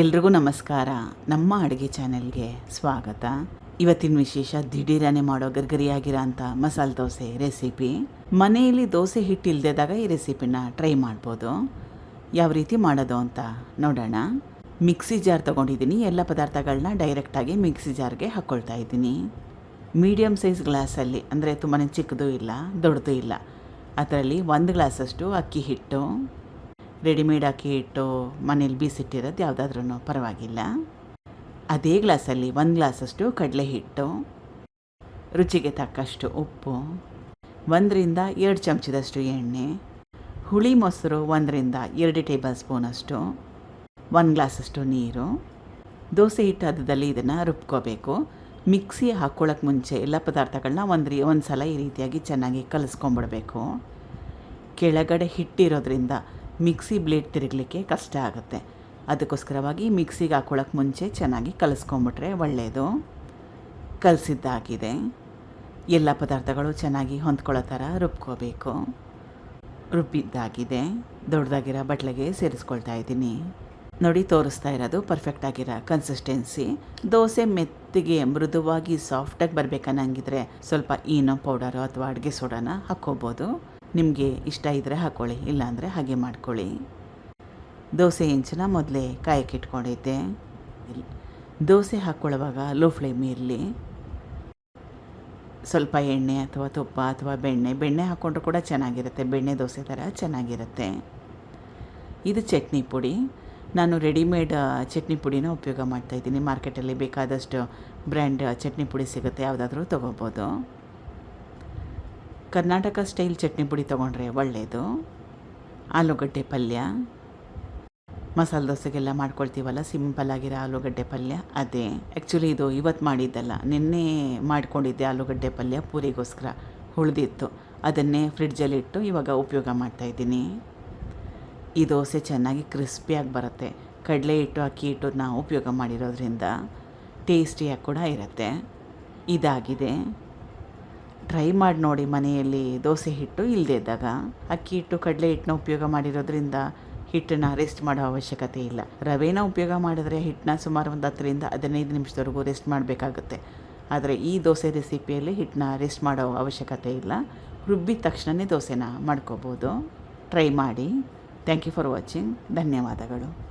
ಎಲ್ರಿಗೂ ನಮಸ್ಕಾರ. ನಮ್ಮ ಅಡುಗೆ ಚಾನೆಲ್ಗೆ ಸ್ವಾಗತ. ಇವತ್ತಿನ ವಿಶೇಷ, ದಿಢೀರನೆ ಮಾಡೋ ಗರ್ಗರಿಯಾಗಿರೋ ಅಂಥ ಮಸಾಲೆ ದೋಸೆ ರೆಸಿಪಿ. ಮನೆಯಲ್ಲಿ ದೋಸೆ ಹಿಟ್ಟು ಇಲ್ದಿದ್ದಾಗ ಈ ರೆಸಿಪಿನ ಟ್ರೈ ಮಾಡ್ಬೋದು. ಯಾವ ರೀತಿ ಮಾಡೋದು ಅಂತ ನೋಡೋಣ. ಮಿಕ್ಸಿ ಜಾರ್ ತೊಗೊಂಡಿದ್ದೀನಿ. ಎಲ್ಲ ಪದಾರ್ಥಗಳನ್ನ ಡೈರೆಕ್ಟಾಗಿ ಮಿಕ್ಸಿ ಜಾರ್ಗೆ ಹಾಕ್ಕೊಳ್ತಾ ಇದ್ದೀನಿ. ಮೀಡಿಯಮ್ ಸೈಜ್ ಗ್ಲಾಸಲ್ಲಿ, ಅಂದರೆ ತುಂಬಾ ಚಿಕ್ಕದೂ ಇಲ್ಲ, ದೊಡ್ಡದೂ ಇಲ್ಲ. ಅದರಲ್ಲಿ ಒಂದು ಗ್ಲಾಸಷ್ಟು ಅಕ್ಕಿ ಹಿಟ್ಟು ರೆಡಿಮೇಡ್ ಅಕ್ಕಿ ಹಿಟ್ಟು ಮನೇಲಿ ಬೀಸಿಟ್ಟಿರೋದು ಯಾವುದಾದ್ರೂ ಪರವಾಗಿಲ್ಲ. ಅದೇ ಗ್ಲಾಸಲ್ಲಿ ಒಂದು ಗ್ಲಾಸಷ್ಟು ಕಡಲೆ ಹಿಟ್ಟು, ರುಚಿಗೆ ತಕ್ಕಷ್ಟು ಉಪ್ಪು, ಒಂದರಿಂದ ಎರಡು ಚಮಚದಷ್ಟು ಎಣ್ಣೆ, ಹುಳಿ ಮೊಸರು ಒಂದರಿಂದ ಎರಡು ಟೇಬಲ್ ಸ್ಪೂನಷ್ಟು, ಒಂದು ಗ್ಲಾಸಷ್ಟು ನೀರು. ದೋಸೆ ಹಿಟ್ಟು ಅದದಲ್ಲಿ ಇದನ್ನು ರುಬ್ಕೋಬೇಕು. ಮಿಕ್ಸಿ ಹಾಕ್ಕೊಳ್ಳೋಕೆ ಮುಂಚೆ ಎಲ್ಲ ಪದಾರ್ಥಗಳನ್ನ ಒಂದು ರೀ ಒಂದು ಸಲ ಈ ರೀತಿಯಾಗಿ ಚೆನ್ನಾಗಿ ಕಲಿಸ್ಕೊಂಬಿಡ್ಬೇಕು. ಕೆಳಗಡೆ ಹಿಟ್ಟಿರೋದ್ರಿಂದ ಮಿಕ್ಸಿ ಬ್ಲೇಡ್ ತಿರುಗಲಿಕ್ಕೆ ಕಷ್ಟ ಆಗುತ್ತೆ. ಅದಕ್ಕೋಸ್ಕರವಾಗಿ ಮಿಕ್ಸಿಗೆ ಹಾಕ್ಕೊಳ್ಳೋಕೆ ಮುಂಚೆ ಚೆನ್ನಾಗಿ ಕಲಸ್ಕೊಂಬಿಟ್ರೆ ಒಳ್ಳೆಯದು ಕಲಸಿದ್ದಾಗಿದೆ. ಎಲ್ಲ ಪದಾರ್ಥಗಳು ಚೆನ್ನಾಗಿ ಹೊಂದ್ಕೊಳ್ಳೋ ಥರ ರುಬ್ಕೋಬೇಕು. ರುಬ್ಬಿದ್ದಾಗಿದೆ. ದೊಡ್ಡದಾಗಿರೋ ಬಟ್ಲಿಗೆ ಸೇರಿಸ್ಕೊಳ್ತಾ ಇದ್ದೀನಿ. ನೋಡಿ, ತೋರಿಸ್ತಾ ಇರೋದು ಪರ್ಫೆಕ್ಟ್ ಆಗಿರೋ ಕನ್ಸಿಸ್ಟೆನ್ಸಿ ದೋಸೆ ಮೆತ್ತಿಗೆ ಮೃದುವಾಗಿ ಸಾಫ್ಟಾಗಿ ಬರಬೇಕನ್ನಂಗಿದ್ರೆ ಸ್ವಲ್ಪ ಈನೋ ಪೌಡರು ಅಥವಾ ಅಡುಗೆ ಸೋಡಾನ ಹಾಕ್ಕೋಬೋದು. ನಿಮಗೆ ಇಷ್ಟ ಇದ್ದರೆ ಹಾಕ್ಕೊಳ್ಳಿ ಇಲ್ಲಾಂದರೆ ಹಾಗೆ ಮಾಡ್ಕೊಳ್ಳಿ. ದೋಸೆ ಹೆಂಚನ್ನ ಮೊದಲೇ ಕಾಯಕ್ಕೆ ಇಟ್ಕೊಂಡಿದ್ದೆ. ದೋಸೆ ಹಾಕ್ಕೊಳ್ಳುವಾಗ ಲೋ ಫ್ಲೇಮ್ ಇರಲಿ. ಸ್ವಲ್ಪ ಎಣ್ಣೆ ಅಥವಾ ತುಪ್ಪ ಅಥವಾ ಬೆಣ್ಣೆ ಬೆಣ್ಣೆ ಹಾಕ್ಕೊಂಡ್ರು ಕೂಡ ಚೆನ್ನಾಗಿರುತ್ತೆ, ಬೆಣ್ಣೆ ದೋಸೆ ಥರ ಚೆನ್ನಾಗಿರುತ್ತೆ. ಇದು ಚಟ್ನಿ ಪುಡಿ. ನಾನು ರೆಡಿಮೇಡ್ ಚಟ್ನಿ ಪುಡಿನ ಉಪಯೋಗ ಮಾಡ್ತಾಯಿದ್ದೀನಿ ಮಾರ್ಕೆಟಲ್ಲಿ ಬೇಕಾದಷ್ಟು ಬ್ರ್ಯಾಂಡ್ ಚಟ್ನಿ ಪುಡಿ ಸಿಗುತ್ತೆ, ಯಾವುದಾದ್ರೂ ತೊಗೋಬೋದು. ಕರ್ನಾಟಕ ಸ್ಟೈಲ್ ಚಟ್ನಿ ಪುಡಿ ತೊಗೊಂಡ್ರೆ ಒಳ್ಳೆಯದು ಆಲೂಗಡ್ಡೆ ಪಲ್ಯ? ಮಸಾಲೆ ದೋಸೆಗೆಲ್ಲ ಮಾಡ್ಕೊಳ್ತೀವಲ್ಲ, ಸಿಂಪಲ್ ಆಗಿರೋ ಆಲೂಗಡ್ಡೆ ಪಲ್ಯ? ಅದೇ. ಆ್ಯಕ್ಚುಲಿ ಇದು ಇವತ್ತು ಮಾಡಿದ್ದಲ್ಲ. ನಿನ್ನೆ ಮಾಡ್ಕೊಂಡಿದ್ದೆ ಆಲೂಗಡ್ಡೆ ಪಲ್ಯ ಪೂರಿಗೋಸ್ಕರ. ಉಳಿದಿತ್ತು ಅದನ್ನೇ ಫ್ರಿಡ್ಜಲ್ಲಿ ಇಟ್ಟು ಇವಾಗ ಉಪಯೋಗ ಮಾಡ್ತಾಯಿದ್ದೀನಿ ಈ ದೋಸೆ ಚೆನ್ನಾಗಿ ಕ್ರಿಸ್ಪಿಯಾಗಿ ಬರುತ್ತೆ. ಕಡಲೆ ಹಿಟ್ಟು, ಅಕ್ಕಿ ಹಿಟ್ಟು ನಾವು ಉಪಯೋಗ ಮಾಡಿರೋದ್ರಿಂದ ಟೇಸ್ಟಿಯಾಗಿ ಕೂಡ ಇರುತ್ತೆ. ಇದಾಗಿದೆ. ಟ್ರೈ ಮಾಡಿ ನೋಡಿ ಮನೆಯಲ್ಲಿ ದೋಸೆ ಹಿಟ್ಟು ಇಲ್ಲದೇ ಇದ್ದಾಗ. ಅಕ್ಕಿ ಹಿಟ್ಟು ಕಡಲೆ ಹಿಟ್ಟನ್ನ ಉಪಯೋಗ ಮಾಡಿರೋದ್ರಿಂದ ಹಿಟ್ಟನ್ನು ರೆಸ್ಟ್ ಮಾಡೋ ಅವಶ್ಯಕತೆ ಇಲ್ಲ. ರವೆನ ಉಪಯೋಗ ಮಾಡಿದ್ರೆ ಹಿಟ್ಟನ್ನ ಸುಮಾರು ಒಂದು ಹತ್ತರಿಂದ ಹದಿನೈದು ನಿಮಿಷದವರೆಗೂ ರೆಸ್ಟ್ ಮಾಡಬೇಕಾಗುತ್ತೆ. ಆದರೆ ಈ ದೋಸೆ ರೆಸಿಪಿಯಲ್ಲಿ ಹಿಟ್ಟನ್ನ ರೆಸ್ಟ್ ಮಾಡೋ ಅವಶ್ಯಕತೆ ಇಲ್ಲ. ರುಬ್ಬಿದ ತಕ್ಷಣವೇ ದೋಸೆನ ಮಾಡ್ಕೋಬೋದು. ಟ್ರೈ ಮಾಡಿ. ಥ್ಯಾಂಕ್ ಯು ಫಾರ್ ವಾಚಿಂಗ್ ಧನ್ಯವಾದಗಳು.